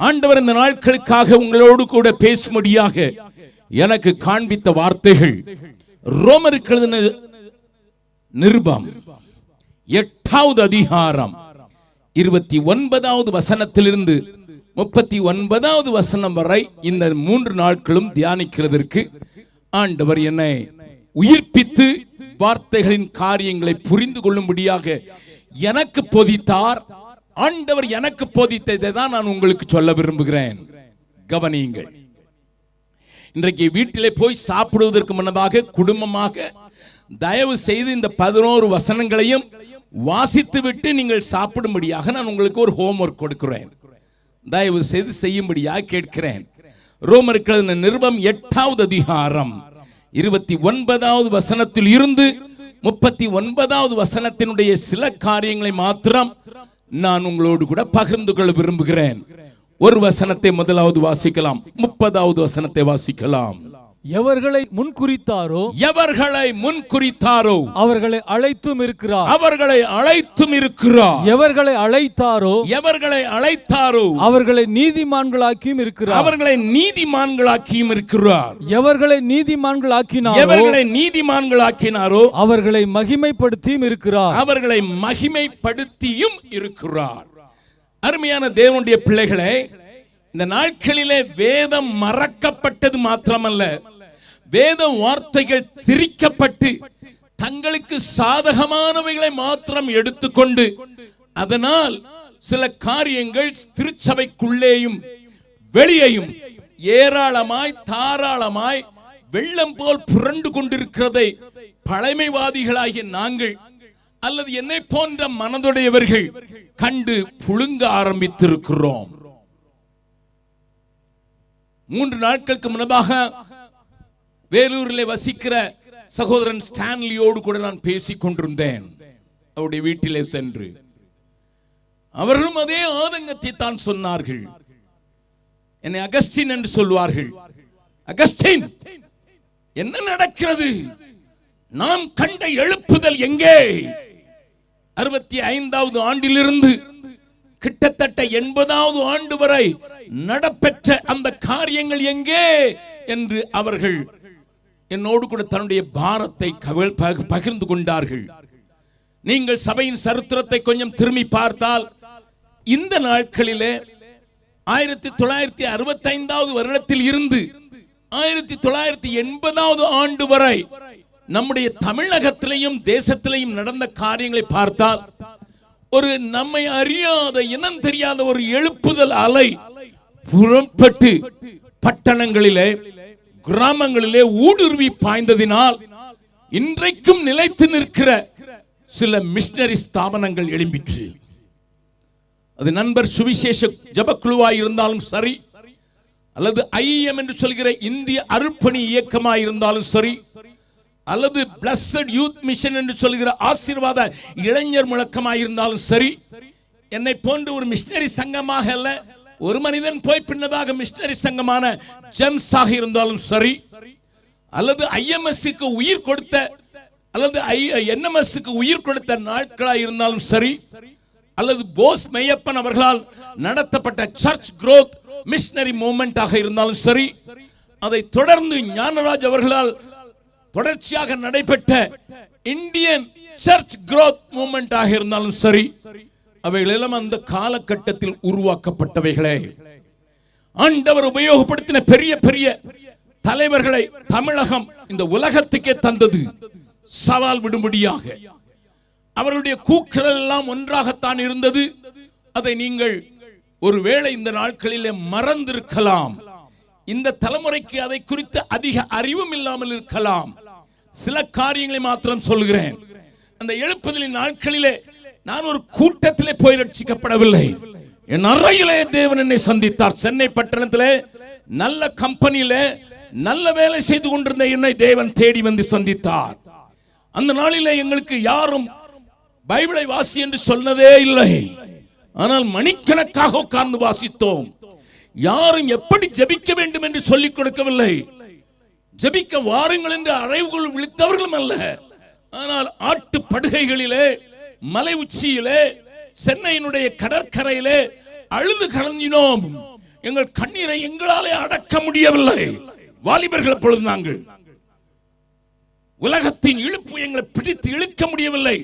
ஆண்டவர் இந்த நாட்களுக்காக உங்களோடு கூட பேசும்படியாக எனக்கு காண்பித்த வார்த்தைகள். ரோமருக்கு நிருபம் எட்டாவது அதிகாரம் இருபத்தி ஒன்பதாவது வசனத்திலிருந்து முப்பத்தி ஒன்பதாவது வசனம் வரை இந்த மூன்று நாட்களும் தியானிக்கிறதற்கு ஆண்டவர் என்னை உயிர்ப்பித்து வார்த்தைகளின் காரியங்களை புரிந்து கொள்ளும்படியாக எனக்கு பொதித்தார். ஆண்டவர் எனக்கு போதித்ததை தான் நான் உங்களுக்கு சொல்ல விரும்புகிறேன். கவனியுங்கள். இன்றைக்கு வீட்டிலே போய் சாப்பிடுவதற்கு முன்னதாக குடும்பமாக தயவு செய்து இந்த பதினோரு வசனங்களையும் வாசித்து விட்டு நீங்கள் சாப்பிடும்படியாக நான் உங்களுக்கு ஒரு ஹோம்ஒர்க் கொடுக்கிறேன். தயவு செய்து செய்யும்படியாக கேட்கிறேன். ரோமருக்கு நிருபம் எட்டாவது அதிகாரம் இருபத்தி ஒன்பதாவது வசனத்தில் இருந்து முப்பத்தி ஒன்பதாவது வசனத்தினுடைய சில காரியங்களை மாத்திரம் நான் உங்களோடு கூட பகிர்ந்து கொள்ள விரும்புகிறேன். ஒரு வசனத்தை முதலாவது வாசிக்கலாம். முப்பதாவது வசனத்தை வாசிக்கலாம். எவர்களை முன்குறித்தாரோ எவர்களை முன் குறித்தாரோ அவர்களை அழைத்தும் இருக்கிறார். அவர்களை அழைத்தும் இருக்கிறார். எவர்களை அழைத்தாரோ? எவர்களை அழைத்தாரோ? அவர்களை நீதிமான்களாக்கியும் இருக்கிறார். அவர்களை நீதிமான்களாக்கியும் இருக்கிறார். எவர்களை நீதிமான்களாக்கினாரோ? எவர்களை நீதிமான்களாக்கினாரோ? அவர்களை மகிமைப்படுத்தியும் இருக்கிறார். அவர்களை மகிமைப்படுத்தியும் இருக்கிறார். அருமையான தேவனுடைய பிள்ளைகளே இந்த நாட்களிலே வேதம் மறக்கப்பட்டது மாத்திரமல்ல. வேத வார்த்தைகள் திரிக்கப்பட்டு தங்களுக்கு சாதகமானவைகளை மாத்திரம் எடுத்துக்கொண்டு அதனால் சில காரியங்கள் திருச்சபைக்குள்ளேயும் வெளியையும் ஏராளமாய் தாராளமாய் வெள்ளம் போல் புரண்டு கொண்டிருக்கிறதை பழமைவாதிகளாகிய நாங்கள் அல்லது என்னை போன்ற மனதுடையவர்கள் கண்டு புழுங்க ஆரம்பித்திருக்கிறோம். மூன்று நாட்களுக்கு முன்பாக வேலூரில் வசிக்கிற சகோதரன் ஸ்டான்லியோடு கூட நான் பேசிக் கொண்டிருந்தேன். அவருடைய வீட்டிலே சென்று. அவர்களும் அதே ஆதங்கத்தை தான் சொன்னார்கள். என்னை அகஸ்டின் என்று சொல்வார்கள். அகஸ்டின் என்ன நடக்கிறது? நாம் கண்ட எழுப்புதல் எங்கே? அறுபத்தி ஐந்தாவது ஆண்டிலிருந்து கிட்டத்தட்ட எண்பதாவது ஆண்டு வரை நடப்பெற்ற அந்த காரியங்கள் எங்கே என்று அவர்கள் என்னோடு கூட தன்னுடைய பாரத்தை பகிர்ந்து கொண்டார்கள். நீங்கள் சபையின் சரித்திரத்தை கொஞ்சம் திரும்பி பார்த்தால் இந்த நாட்களிலே ஆயிரத்தி தொள்ளாயிரத்தி அறுபத்தி ஐந்தாவது வருடத்தில் இருந்து ஆயிரத்தி தொள்ளாயிரத்தி எண்பதாவது ஆண்டு வரை நம்முடைய தமிழகத்திலையும் தேசத்திலையும் நடந்த காரியங்களை பார்த்தால் ஒரு நம்மை அறியாத இனம் தெரியாத ஒரு எழுப்புதல் அலை புறப்பட்டு பட்டணங்களிலே கிராமங்களிலே ஊடுருவி பாய்ந்ததினால் இன்றைக்கும் நிலைத்து நிற்கிற சில மிஷினரி ஸ்தாபனங்கள் எழும்பிற்று. அது நண்பர் சுவிசேஷ ஜபக்குழுவாய் இருந்தாலும் சரி அல்லது ஐஎம் என்று சொல்கிற இந்திய அருள்பணி இயக்கமாய் இருந்தாலும் சரி அல்லது பிளஸட் யூத் மிஷன் என்று சொல்கிற ஆசீர்வாத இளைஞர் முழக்கமாக இருந்தாலும் சரி என்னை போன்று ஒரு மிஷினரி சங்கமாக அல்ல ஒரு மனிதன் போய் பின்னதாக மிஷினரி சங்கமான ஜெம்ஸ் ஆக இருந்தாலும் சரி அல்லது ஐஎம்எஸ்க்கு உயிர் கொடுத்த அல்லது என்எம்எஸ்க்கு உயிர் கொடுத்த நாட்களாக இருந்தாலும் சரி அல்லது போஸ் மெய்யப்பன் அவர்களால் நடத்தப்பட்ட சர்ச் குரோத் மிஷினரி மூமெண்ட் ஆக இருந்தாலும் சரி அதை தொடர்ந்து ஞானராஜ் அவர்களால் தொடர்ச்சியாக நடைபெற்ற இந்தியன் சர்ச் growth மூமெண்ட் ஆக இருந்தாலும் சரி அவைகளெல்லாம் அந்த காலகட்டத்தில் உருவாக்கப்பட்டவைகளே. ஆண்டவர் உபயோகப்படுத்தின பெரிய பெரிய தலைவர்களை தமிழகம் இந்த உலகத்துக்கே தந்தது. சவால் விடும்படியாக. அவர்களுடைய கூக்குரல் எல்லாம் ஒன்றாகத்தான் இருந்தது. அதை நீங்கள் ஒருவேளை இந்த நாட்களிலே மறந்திருக்கலாம். இந்த தலைமுறைக்கு அதை குறித்து அதிக அறிவும் இல்லாமல் இருக்கலாம். சில காரியங்களை மாத்திரம் சொல்கிறேன். அந்த எழுப்புதலின் நாட்களிலே நான் ஒரு கூட்டத்திலே போய் ரட்சிக்கப்படவில்லை. என் அறையிலே தேவன் என்னை சந்தித்தார். சென்னை பட்டணத்திலே நல்ல கம்பெனியிலே நல்ல வேலை செய்து கொண்டிருந்த என்னை தேவன் தேடி வந்து சந்தித்தார். அந்த நாளிலே எங்களுக்கு யாரும் பைபிளை வாசி என்று சொன்னதே இல்லை. ஆனால் மணிக்கணக்காக உட்கார்ந்து வாசித்தோம். யாரும் எப்படி ஜெபிக்க வேண்டும் என்று சொல்லிக் கொடுக்கவில்லை. ஜெபிக்க வாருங்கள் என்று அழைவுகள் விழித்தவர்களும் அல்ல. ஆனால் ஆட்டு படுகைகளிலே மலை உச்சியிலே சென்னையினுடைய கடற்கரையிலே அழுது கலந்தினோம் எங்கள் கண்ணீரை எங்களாலே அடக்க முடியவில்லை. வாலிபர்கள் அப்பொழுது நாங்கள் உலகத்தின் இழுப்பு எங்களை பிடித்து இழுக்க முடியவில்லை.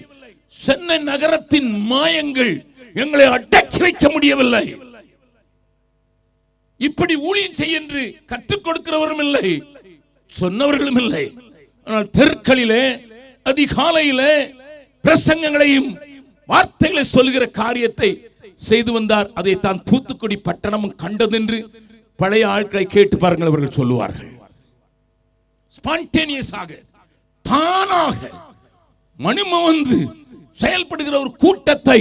சென்னை நகரத்தின் மாயங்கள் எங்களை அடக்கி வைக்க முடியவில்லை. இப்படி ஊழியம் செய்ய என்று கற்றுக் கொடுக்கிறவரும் இல்லை சொன்னவர்களும் இல்லை. ஆனால் தெற்களிலே அதிகாலையிலே பிரசங்கங்களையும் வார்த்தைகளை சொல்கிற காரியத்தை செய்து வந்தார். அதை தான் தூத்துக்குடி பட்டணமும் கண்டதென்று பழைய ஆட்களை கேட்டு பாருங்கள் அவர்கள் சொல்லுவார்கள். ஸ்பான்டேனியஸாக தானாக மணிம வந்து செயல்படுகிற ஒரு கூட்டத்தை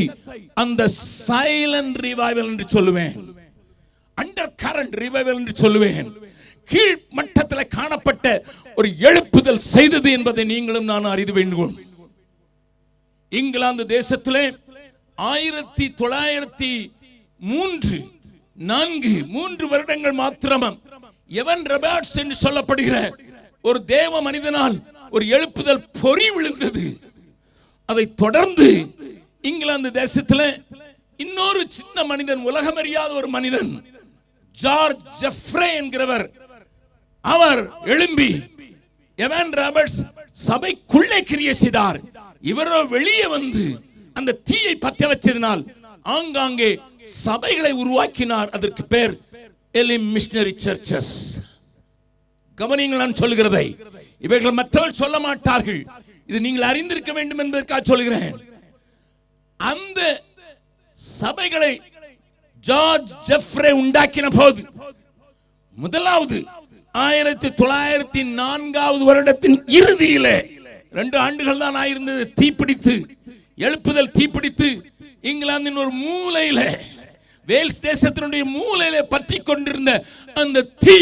அந்த சைலண்ட் ரிவைவல் என்று சொல்லுவேன். அண்டர் கரண்ட் ரிவைவல் என்று சொல்லுவேன். கீழ் மட்டத்தில் காணப்பட்ட ஒரு எழுப்புதல் செய்தது என்பதை நீங்களும் நான் அறிந்து வேண்டும் இங்கிலாந்து தேசத்திலே ஆயிரத்தி தொள்ளாயிரத்தி மூன்று நான்கு மூன்று வருடங்கள் மாத்திரமும் எவன் ரெபார்ட்ஸ் என்று சொல்லப்படுகிற ஒரு தேவ மனிதனால் ஒரு எழுப்புதல் பொறி விழுந்தது. அதை தொடர்ந்து இங்கிலாந்து தேசத்தில் இன்னொரு சின்ன மனிதன் உலகமறியாத ஒரு மனிதன் ஜார்ஜ் ஜெஃப்ரே என்கிறவர். அவர் எழும்பி எவன் ராபர்ட்ஸ் சபைக்குள்ளே கிரிய செய்தார். இவரோ வெளியே வந்து அந்த தீயை பத்த வச்சதினால் ஆங்காங்கே சபைகளை உருவாக்கினார். அதற்கு பேர் எலிம் மிஷனரி சர்ச்சஸ். கவனிங்கள் நான் சொல்லுகிறதை. இவைகள் மற்றவர்கள் சொல்ல மாட்டார்கள். இது நீங்கள் அறிந்திருக்க வேண்டும் என்பதற்காக சொல்கிறேன் அந்த சபைகளை ஜார்ஜ் ஜெஃப்ரே உண்டாக்கின போது முதலாவது ஆயிரத்தி தொள்ளாயிரத்தி நான்காவது வருடத்தின் இறுதியிலே ரெண்டு ஆண்டுகள் தான் ஆயிருந்தது. தீப்பிடித்து எழுப்புதல் தீப்பிடித்து இங்கிலாந்தின் ஒரு மூலையில வேல்ஸ் தேசத்தினுடைய மூலையில பற்றி கொண்டிருந்த அந்த தீ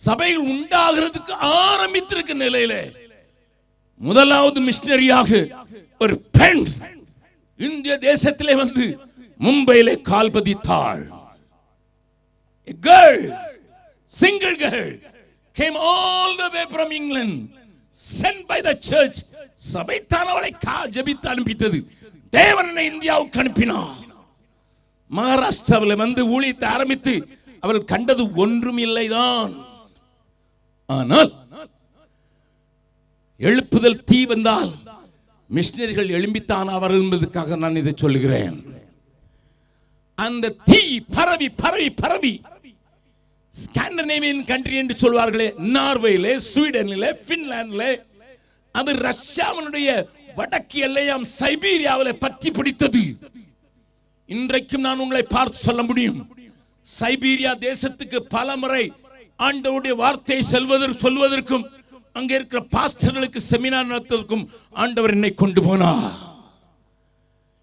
சபைகள் உண்டாகிறதுக்கு ஆரம்பித்திருக்க நிலையில முதலாவது மிஷினரியாக ஒரு பெண் இந்திய தேசத்திலே வந்து மும்பையிலே கால் பதித்தாள். A girl, single girl, came all the way from England, sent by the சபைத்தான் அவளை கா ஜபித்து அனுப்பித்தது. தேவன் இந்தியாவுக்கு அனுப்பினார். மகாராஷ்டிராவில் வந்து ஊழியத்தை ஆரம்பித்து அவள் கண்டது ஒன்றும் இல்லைதான். ஆனால் எழுப்புதல் தீ வந்தால் மிஷினரிகள் எழும்பித்தான் அவர் என்பதற்காக நான் இதை சொல்லுகிறேன். அந்த தீ பரவி பரவி பரவி. ஸ்காண்டனேவியன் கண்ட்ரி என்று சொல்வார்களே நார்வேயிலே ஸ்வீடனிலே பின்லாந்திலே அது ரஷ்யாவினுடைய வடக்கு எல்லையாம் சைபீரியாவில் பற்றி பிடித்தது. இன்றைக்கும் நான் உங்களை பார்த்து சொல்ல முடியும். சைபீரியா தேசத்துக்கு பல முறை ஆண்டவருடைய வார்த்தையை செல்வதற்கு சொல்வதற்கும் அங்கே இருக்கிற பாஸ்டர்களுக்கு செமினார் நடத்துவதற்கும் ஆண்டவர் என்னை கொண்டு போனார்.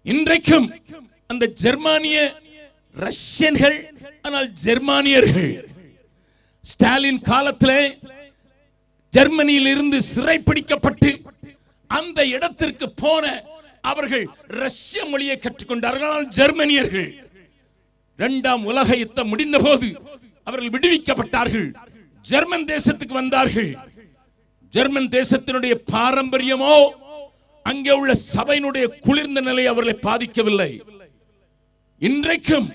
இன்றைக்கும் அந்த ஜெர்மானிய ரஷ்யன்கள் ஆனால் ஜெர்மானியர்கள். ஸ்டாலின் காலத்திலே ஜெர்மனியில் இருந்து சிறைப்பிடிக்கப்பட்டு அந்த இடத்திற்கு போன அவர்கள் ரஷ்ய மொழியை கற்றுக்கொண்டார்கள் ஆனால் ஜெர்மனியர்கள். இரண்டாம் உலக யுத்தம் முடிந்த போது அவர்கள் விடுவிக்கப்பட்டார்கள். ஜெர்மன் தேசத்துக்கு வந்தார்கள். ஜெர்மன் தேசத்தினுடைய பாரம்பரியமோ அங்கே உள்ள சபையினுடைய குளிர்ந்த நிலை அவர்களை பாதிக்கவில்லை. இன்றைக்கும்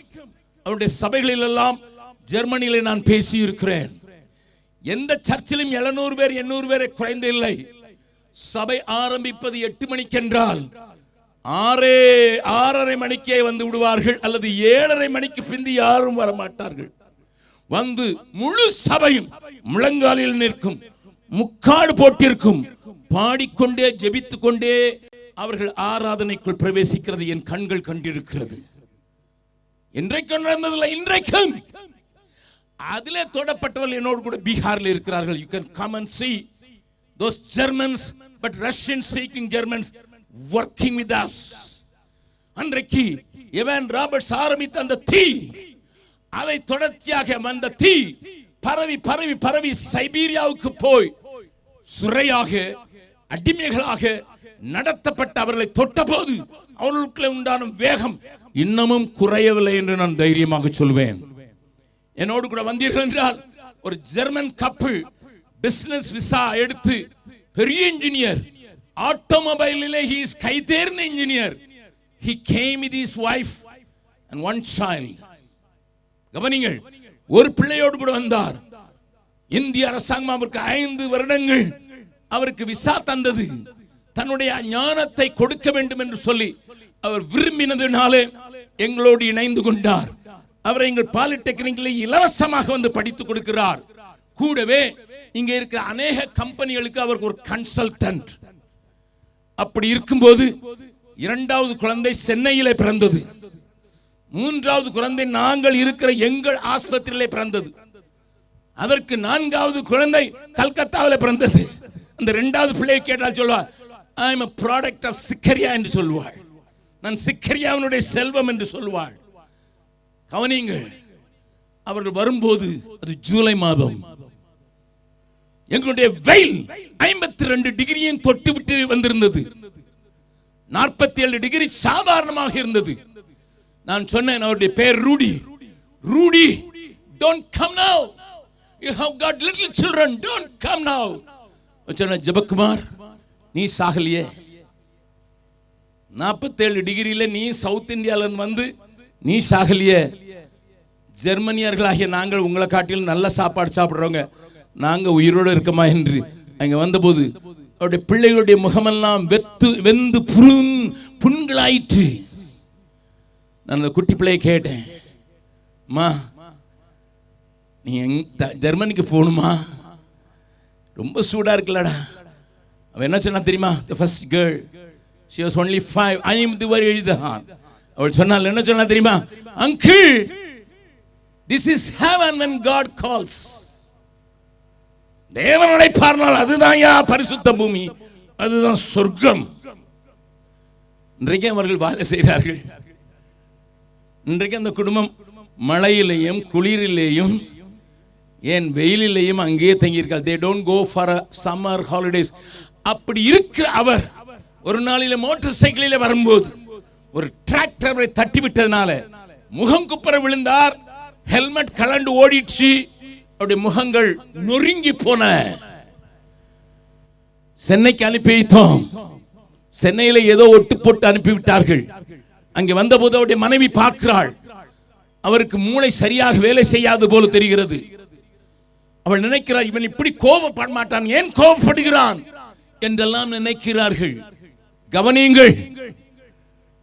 அவருடைய சபைகளில் எல்லாம் ஜெர்மனியிலே நான் பேசி இருக்கிறேன் எந்த சர்ச்சிலும் 700 பேர் எண்ணூறு பேரை குறைந்து இல்லை. சபை ஆரம்பிப்பது எட்டு மணிக்கென்றால் ஆறே ஆறரை மணிக்கே வந்து விடுவார்கள். அல்லது ஏழரை மணிக்கு பிந்தி யாரும் வர மாட்டார்கள் வந்து முழு சபையும் முழங்காலில் நிற்கும் முக்காடு போட்டிருக்கும் பாடிக்கொண்டே ஜெபித்துக்கொண்டே அவர்கள் ஆராதனைக்குள் பிரவேசிக்கிறது. என் கண்கள் கண்டிருக்கிறது. இன்றைக்கும் நடந்ததில்லை இன்றைக்கும். அதிலே தொடப்பட்டவர்கள் என்னோடு கூட பீகாரில் இருக்கிறார்கள். You can come and see those Germans but Russian speaking Germans working with us அன்றைக்கு எவன் ராபர்ட்ஸ் ஆரம்பித்த அந்த தீ அதை தொடர்ச்சியாக வந்த தீ பரவி பரவி பரவி சைபீரியாவுக்கு போய் சுரையாக அடிமைகளாக நடத்தப்பட்ட அவர்களை தொட்டபோது அவர்களுக்குள்ள உண்டான வேகம் இன்னமும் குறையவில்லை என்று நான் தைரியமாக சொல்வேன். என்னோடு கூட வந்தீர்கள் என்றால் ஒரு ஜெர்மன் கப்பல் பிசினஸ் விசா எடுத்து பெரிய இன்ஜினியர் ஆட்டோமொபைலிலே ஹி இஸ் கை தேர்ந்த engineer he came with his wife and one child கவனிங்கள் ஒரு பிள்ளையோடு கூட வந்தார். இந்திய அரசாங்கம் அவருக்கு ஐந்து வருடங்கள் அவருக்கு விசா தந்தது. தன்னுடைய ஞானத்தை கொடுக்க வேண்டும் என்று சொல்லி அவர் விரும்பினதுனாலே எங்களோடு இணைந்து கொண்டார். அவரை எங்கள் பாலிடெக்னிக்கில் இலவசமாக வந்து படித்துக் கொடுக்கிறார். கூடவே இங்க இருக்கிற அநேக கம்பெனிகளுக்கு அவருக்கு ஒரு கன்சல்டன்ட். அப்படி இருக்கும்போது இரண்டாவது குழந்தை சென்னையிலே பிறந்தது. மூன்றாவது குழந்தை நாங்கள் இருக்கிற எங்கள் ஆஸ்பத்திரியிலே பிறந்தது. அதற்கு நான்காவது குழந்தை கல்கத்தாவில் பிறந்தது. அந்த ரெண்டாவது பிள்ளையை கேட்டால் சொல்வார் ஐ எம் ப்ராடக்ட் ஆஃப் சிக்கரியா என்று சொல்வாள். நான் சிக்கரியாவினுடைய செல்வம் என்று சொல்வாள். கவனியுங்கள் அவர்கள் வரும்போது அது ஜூலை மாதம். எங்களுடைய வெயில் ஐம்பத்தி ரெண்டு டிகிரியும் தொட்டு விட்டு வந்திருந்தது. நாற்பத்தி ஏழு டிகிரி சாதாரணமாக இருந்தது. நான் சொன்னேன் அவருடைய பேர் Rudy. Rudy don't come now you have got little children don't come now சொன்ன ஜெபக்குமார் நீ சாகலியே. நாற்பத்தேழு டிகிரியில் நீ சவுத் இந்தியாவிலேருந்து வந்து நீ சாகலியே. ஜெர்மனியர்களாகிய நாங்கள் உங்களை காட்டிலும் நல்ல சாப்பாடு சாப்பிட்றவங்க. நாங்கள் உயிரோடு இருக்கமா என்று அங்கே வந்தபோது அவருடைய பிள்ளைகளுடைய முகமெல்லாம் வெத்து வெந்து புருண் புண்களாயிற்று. நான் அந்த குட்டி பிள்ளையை கேட்டேன் மா நீ எங் த- ஜெர்மனிக்கு போகணுமா? ரொம்ப சூடாக இருக்குல்லடா. அவன் என்ன சொன்னா தெரியுமா? The first girl she was only five ஐம்பது எழுதான் அவள் சொன்னால் என்ன சொன்னா தெரியுமா? Uncle this is heaven when God calls. தேவன் அழைப்பார்னால் அதுதான் யா பரிசுத்த பூமி. அதுதான் சொர்க்கம். இன்றைக்கு அவர்கள் வாழ செய்கிறார்கள் இன்றைக்கு அந்த குடும்பம் மழையிலேயும் குளிரிலேயும் ஏன் வெயிலிலேயும் அங்கேயே தங்கியிருக்காள். They don't go for a summer holidays அப்படி இருக்கிற அவர் ஒரு நாளில மோட்டார் சைக்கிளில வரும்போது ஒரு டிராக்டர் அவரை தட்டி விட்டதுனால முகம் குப்புற விழுந்தார். ஹெல்மெட் கலண்டு ஓடிடுச்சு. அவருடைய முகங்கள் நொறுங்கி போன. சென்னைக்கு அனுப்பி வைத்தோம். சென்னையில ஏதோ ஒட்டு போட்டு அனுப்பி விட்டார்கள். அங்கே வந்தபோது அவருடைய மனைவி பார்க்கிறாள். அவருக்கு மூளை சரியாக வேலை செய்யாது போல தெரிகிறது. அவள் நினைக்கிறார் இவன் இப்படி கோபப்பட மாட்டான். ஏன் கோபப்படுகிறான்? என்றெல்லாம் நினைக்கிறார்கள். கவனியுங்கள்.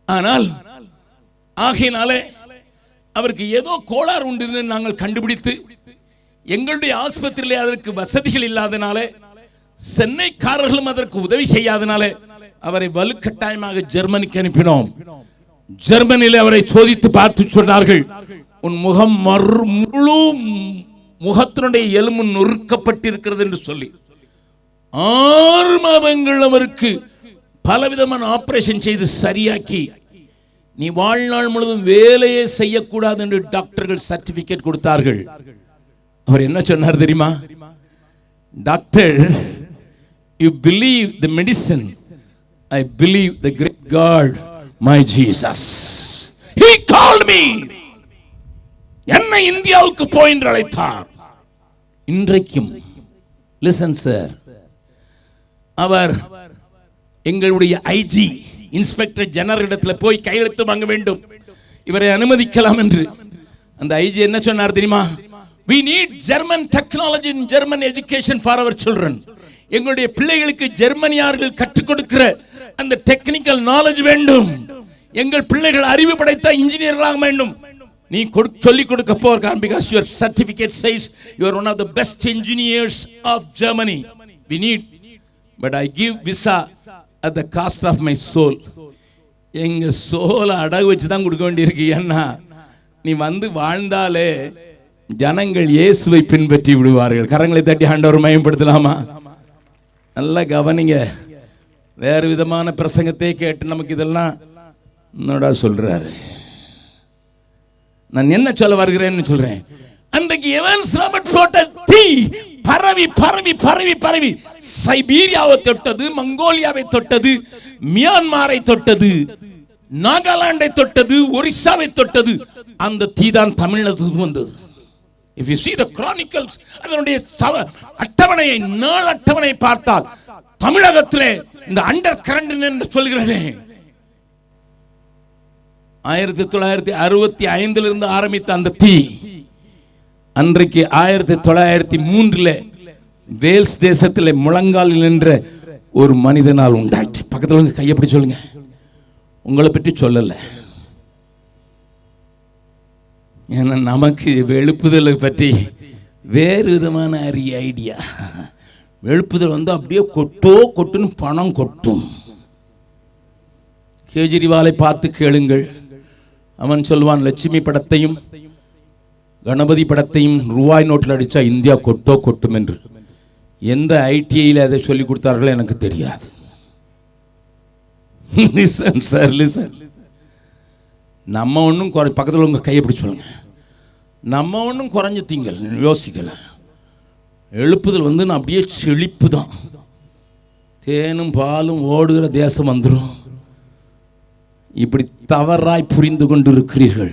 ஆனால் ஆகையினாலே அவருக்கு ஏதோ கோளாறு உண்டு நாங்கள் கண்டுபிடித்து எங்களுடைய ஆஸ்பத்திரியிலே அதற்கு வசதிகள் இல்லாதனாலே சென்னைக்காரர்களும் அதற்கு உதவி செய்யாதனாலே அவரை வலுக்கட்டாயமாக ஜெர்மனிக்கு அனுப்பினோம். ஜெர்மனியில் அவரை சோதித்து பார்த்து சொன்னார்கள் உன் முகம் மறு முழு முகத்தினுடைய எலும்பு நொறுக்கப்பட்டிருக்கிறது என்று சொல்லி. ஆறு மாதங்கள் அவருக்கு பலவிதமான ஆப்ரேஷன் செய்து சரியாக்கி நீ வாழ்நாள் முழுவதும் வேலையே செய்யக்கூடாது என்று டாக்டர்கள் சர்டிபிகேட் கொடுத்தார்கள். அவர் என்ன சொன்னார் தெரியுமா? Doctor you believe the medicine I believe the great God my Jesus he call me என்னை இந்தியாவுக்கு போய் என்று அழைத்தார். இன்றைக்கும் லிசன் சார் அவர் எங்களுடைய ஐஜி இன்ஸ்பெக்டர் ஜெனரல் இடத்துல போய் கையெழுத்து வாங்க வேண்டும். இவரை அனுமதிக்கலாம் என்று. அந்த ஐஜி என்ன சொன்னார் தெரியுமா? We need German technology in German education for our children எங்களுடைய பிள்ளைகளுக்கு ஜெர்மனியார்கள் கற்றுக் கொடுக்கிற அந்த டெக்னிக்கல் நாலேஜ் வேண்டும். எங்கள் பிள்ளைகள் அறிவு படைத்த இன்ஜினியர்களாக வேண்டும். நீ கொடு- சொல்லிக் கொடுக்க போகிறான் because your certificate says your one of the best engineers of Germany we need but I give visa at the cost of my soul எங்கள் சோலை அடகு வச்சு தான் கொடுக்க வேண்டியிருக்கு ஏன்னா நீ வந்து வாழ்ந்தாலே ஜனங்கள் இயேசுவை பின்பற்றி விடுவார்கள். கரங்களை தட்டி ஆண்டவர் மயம்படுத்தலாமா நல்லா கவனிங்க. வேறு விதமான பிரசங்கத்தை கேட்டு நமக்கு இதெல்லாம் என்னடா சொல்கிறாரு நான் என்ன சொல்ல வருகிறேன்னு சொல்கிறேன் அன்றைக்கு எவன்ஸ் ராபர்ட் போட்ட தீ பரவி பரவி பரவி பரவி. சைபீரியாவை தொட்டது மங்கோலியாவை தொட்டது மியான்மாரை தொட்டது நாகாலாண்டை தொட்டது ஒரிசாவை தொட்டது. அந்த தீ தான் தமிழ்நாட்டுக்கு வந்தது. If you see the chronicles அதனுடைய சவ- அட்டவணையை நாள் அட்டவணை பார்த்தால் தமிழகத்திலே இந்த அண்டர் கரண்ட் என்று சொல்கிறேனே ஆயிரத்தி தொள்ளாயிரத்தி அறுபத்தி ஐந்திலிருந்து ஆரம்பித்த அந்த தீ. அன்றைக்கு ஆயிரத்தி தொள்ளாயிரத்தி மூன்றில் வேல்ஸ் தேசத்தில் முழங்காலில் நின்ற ஒரு மனிதனால் உண்டாயிற்று. பக்கத்தில் வந்து கையை சொல்லுங்க. உங்களை பற்றி சொல்லலை. ஏன்னா நமக்கு எழுப்புதலை பற்றி வேறு விதமான அரிய ஐடியா எழுப்புதல் வந்து அப்படியே கொட்டோ கொட்டுன்னு பணம் கொட்டும். கேஜ்ரிவாலை பார்த்து கேளுங்கள். அவன் சொல்வான் லட்சுமி படத்தையும் கணபதி படத்தையும் ரூபாய் நோட்டில் அடித்தா இந்தியா கொட்டோ கொட்டும் என்று. எந்த ஐடிஐயில் அதை சொல்லி கொடுத்தார்களோ எனக்கு தெரியாது. லிசன் சார் லிசன் நம்ம ஒன்றும் குறை பக்கத்தில் உங்கள் கையை பிடிச்சி சொல்லுங்க. நம்ம ஒன்றும் குறைஞ்ச திங்கள் யோசிக்கலை. எழுப்புதல் வந்து நான் அப்படியே செழிப்பு தான் தேனும் பாலும் ஓடுகிற தேசம் வந்துடும் இப்படி தவறாய் புரிந்து கொண்டு இருக்கிறீர்கள்